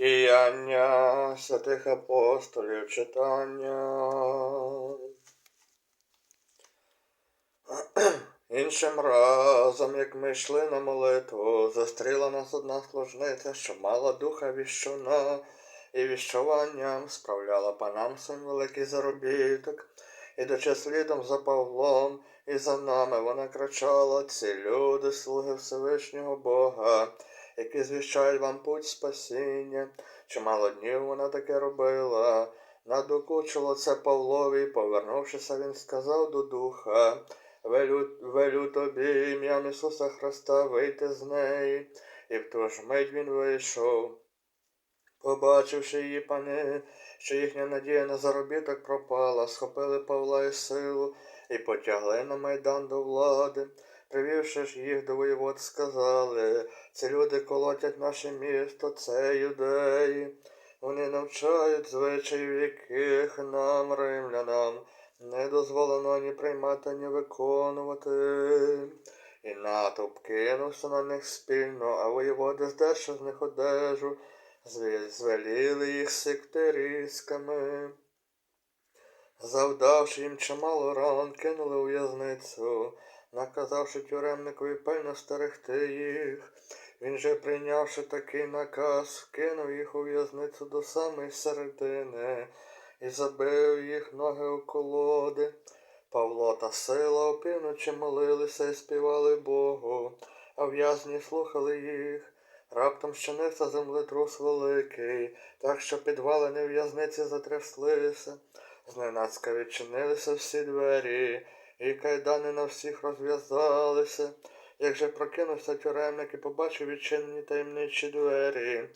Діяння святих апостолів читання. Іншим разом, як ми йшли на молитву, зустріла нас одна служниця, що мала духа віщуна, і віщуванням справляла панам своїм великий заробіток. Ідучи слідом за Павлом і за нами, вона кричала: ці люди, слуги Всевишнього Бога, які звіщають вам путь спасіння. Чимало днів вона таке робила. Надокучило це Павлові, повернувшися, він сказав до духа. Велю, велю тобі ім'ям Ісуса Христа вийти з неї, і в ту ж мить він вийшов. Побачивши її пани, що їхня надія на заробіток пропала, схопили Павла і силу і потягли на майдан до влади. Привівши ж їх до воєвод, сказали, ці люди колотять наше місто, це юдеї. Вони навчають звичаїв, яких нам, римлянам, не дозволено ні приймати, ні виконувати. І натовп кинувся на них спільно, а воєводи, здерши з них одежу, звеліли їх сектерісками. Завдавши їм чимало ран, кинули у в'язницю, наказавши тюремникові пильно стерегти їх. Він же, прийнявши такий наказ, кинув їх у в'язницю до самої середини і забив їх ноги у колоди. Павло та сила опівночі молилися і співали Богу, а в'язні слухали їх. Раптом щинився землетрус великий, так що підвалини в'язниці затряслися. Зненацька відчинилися всі двері, і кайдани на всіх розв'язалися. Як же прокинувся тюремник і побачив відчинені таємничі двері.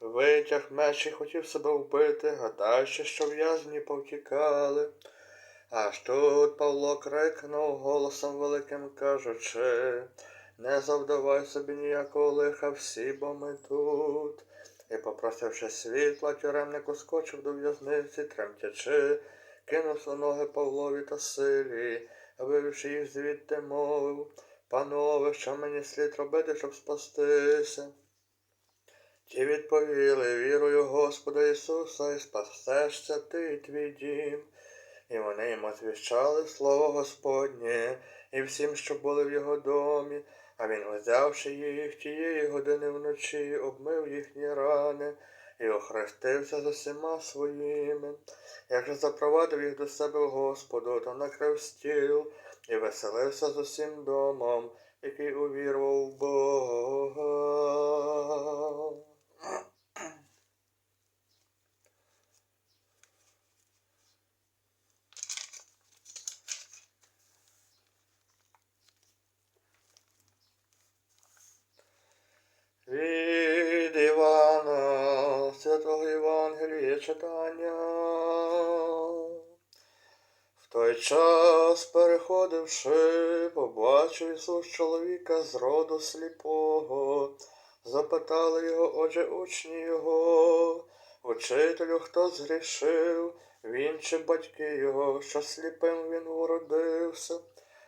Витяг меч і хотів себе вбити, гадаючи, що в'язні повтікали. Аж тут Павло крикнув голосом великим кажучи, не завдавай собі ніякого лиха всі, бо ми тут. І, попросивши світла, тюремник ускочив до в'язниці, тремтячи, кинувся ноги Павлові та силі, а вивівши їх звідти, мовив, панове, що мені слід робити, щоб спастися? Ті відповіли, вірую Господа Ісуса, і спасешся ти і твій дім. І вони йому звіщали слово Господнє і всім, що були в його домі, а він, узявши їх тієї години вночі, обмив їхні рани і охрестився з усіма своїми. Як же запровадив їх до себе Господу, то накрив стіл і веселився з усім домом, який увірував в Бога. Читання. В той час, переходивши, побачив Ісус чоловіка з роду сліпого. Запитали його, отже, учні його, учителю, хто згрішив, він чи батьки його, що сліпим він уродився.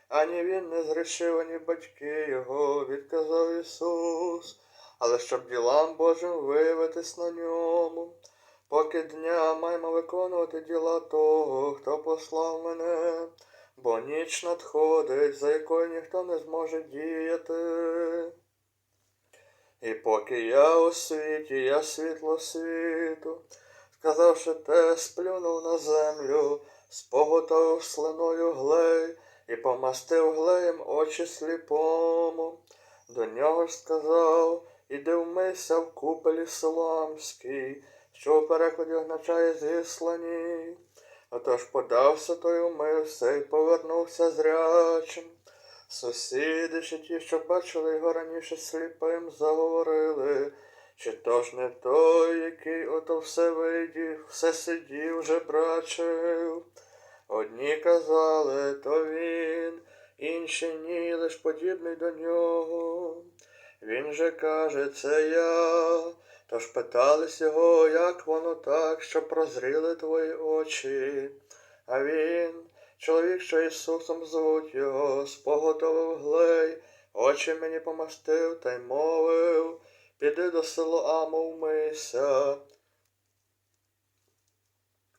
Ані він не згрішив, ані батьки його, відказав Ісус, але щоб ділам Божим виявитись на ньому. Поки дня маємо виконувати діла того, хто послав мене, бо ніч надходить, за якою ніхто не зможе діяти. І поки я у світі, я світло світу, сказавши те, сплюнув на землю, споготовив слиною глей і помастив глеєм очі сліпому. До нього ж сказав, іди вмийся в купелі Соломській, що у перекладі означає зіслані. Отож подався той умився і повернувся зрячим. Сусіди чи ті, що бачили його раніше сліпим, заговорили, чи то ж не той, який ото все видів, все сидів, жебрачив. Одні казали, то він, інші ні, лиш подібний до нього. Він же каже, це я. Тож питались його, як воно так, що прозріли твої очі. А він, чоловік, що Ісусом звуть його, споготовив глей, очі мені помастив та й мовив, піди до Силоама вмийся.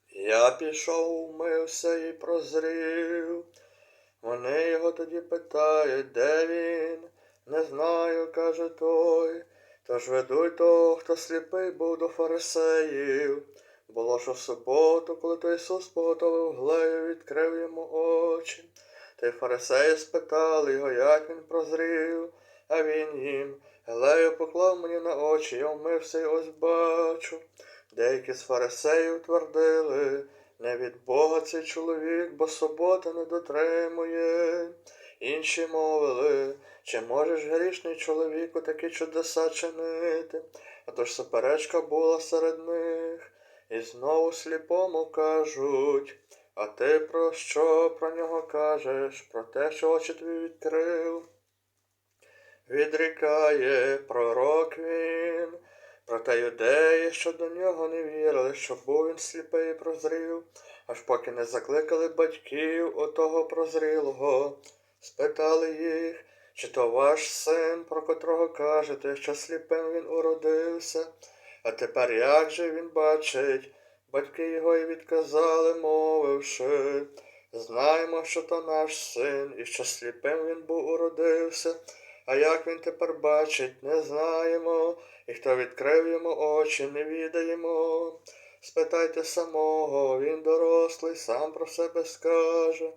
Я пішов, умився і прозрів. Вони його тоді питають, де він? Не знаю, каже той. Тож ведуть того, хто сліпий був до фарисеїв. Було ж у суботу, коли то Ісус поготовив глею, відкрив йому очі. Та й фарисеї спитали його, як він прозрів, а він їм. Глею поклав мені на очі, я вмився і ось бачу. Деякі з фарисеїв твердили, не від Бога цей чоловік, бо субота не дотримує. Інші мовили, чи можеш грішний чоловіку такі чудеса чинити? Отож суперечка була серед них. І знову сліпому кажуть, а ти про що про нього кажеш? Про те, що очі тобі відкрив? Відрікає пророк він, проте юдеї, що до нього не вірили, що був він сліпий і прозрів, аж поки не закликали батьків отого прозрілого, спитали їх, чи то ваш син, про котрого кажете, що сліпим він уродився, а тепер як же він бачить? Батьки його й відказали, мовивши, знаємо, що то наш син, і що сліпим він був уродився. А як він тепер бачить, не знаємо, і хто відкрив йому очі, не відаємо. Спитайте самого, він дорослий, сам про себе скаже.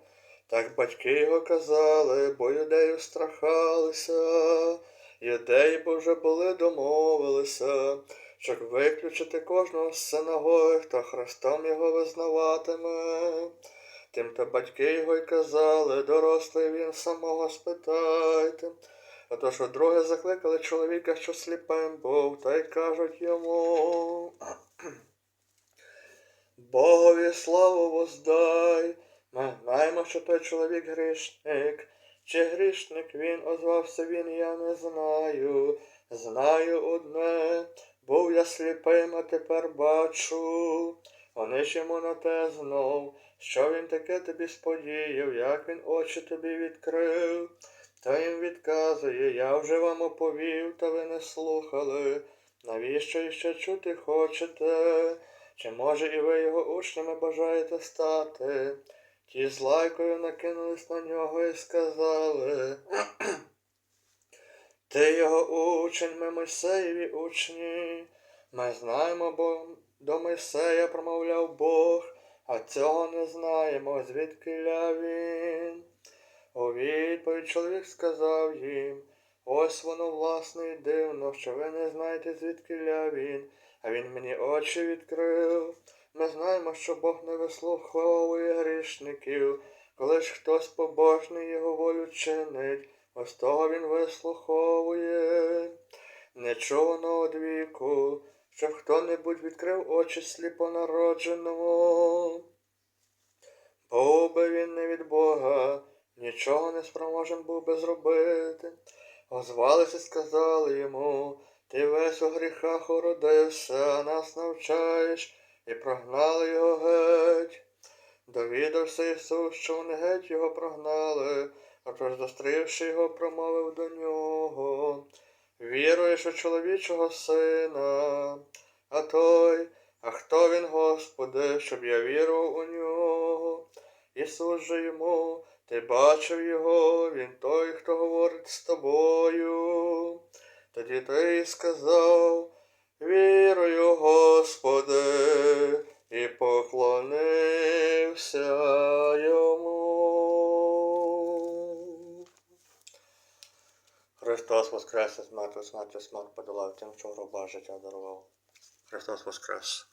Так батьки його казали, бо юдеїв страхалися. Юдеї бо вже були домовилися, щоб виключити кожного з синагоги, хто хрестом його визнаватиме. Тим то батьки його й казали, дорослий він самого спитайте. Отож удруге закликали чоловіка, що сліпим був, та й кажуть йому. Богові славу воздай. Ми знаємо, що той чоловік грішник. Чи грішник він озвався він, я не знаю. Знаю одне, був я сліпим, а тепер бачу. Вони йому на те знов, що він таке тобі сподіяв, як він очі тобі відкрив. Та їм відказує, я вже вам оповів, та ви не слухали. Навіщо іще чути хочете? Чи може і ви його учнями бажаєте стати? Ті з лайкою накинулись на нього і сказали. Ти його учень, ми Мойсеєві учні. Ми знаємо, бо до Мойсея промовляв Бог, а цього не знаємо, звідки він. У відповідь чоловік сказав їм, ось воно власне і дивно, що ви не знаєте, звідки він, а він мені очі відкрив. Ми знаємо, що Бог не вислуховує грішників, коли ж хтось побожний його волю чинить, ось того він вислуховує. Не чувано од віку, щоб хто-небудь відкрив очі сліпонародженого. Був би він не від Бога, нічого не спроможен був би зробити. Озвалися, сказали йому, ти весь у гріхах уродився, нас навчаєш, і прогнали його геть. Довідався Ісус, що вони геть його прогнали, а тож, зустрівши його, промовив до нього. Віруєш у чоловічого сина, а той, а хто він, Господи, щоб я вірував у нього? Ісус же йому, ти бачив його, він той, хто говорить з тобою. Тоді той сказав, вірую, Господи, Христос Воскрес, смерть, смерть, смерть подолав тим, що гроба життя дарував. Христос Воскрес.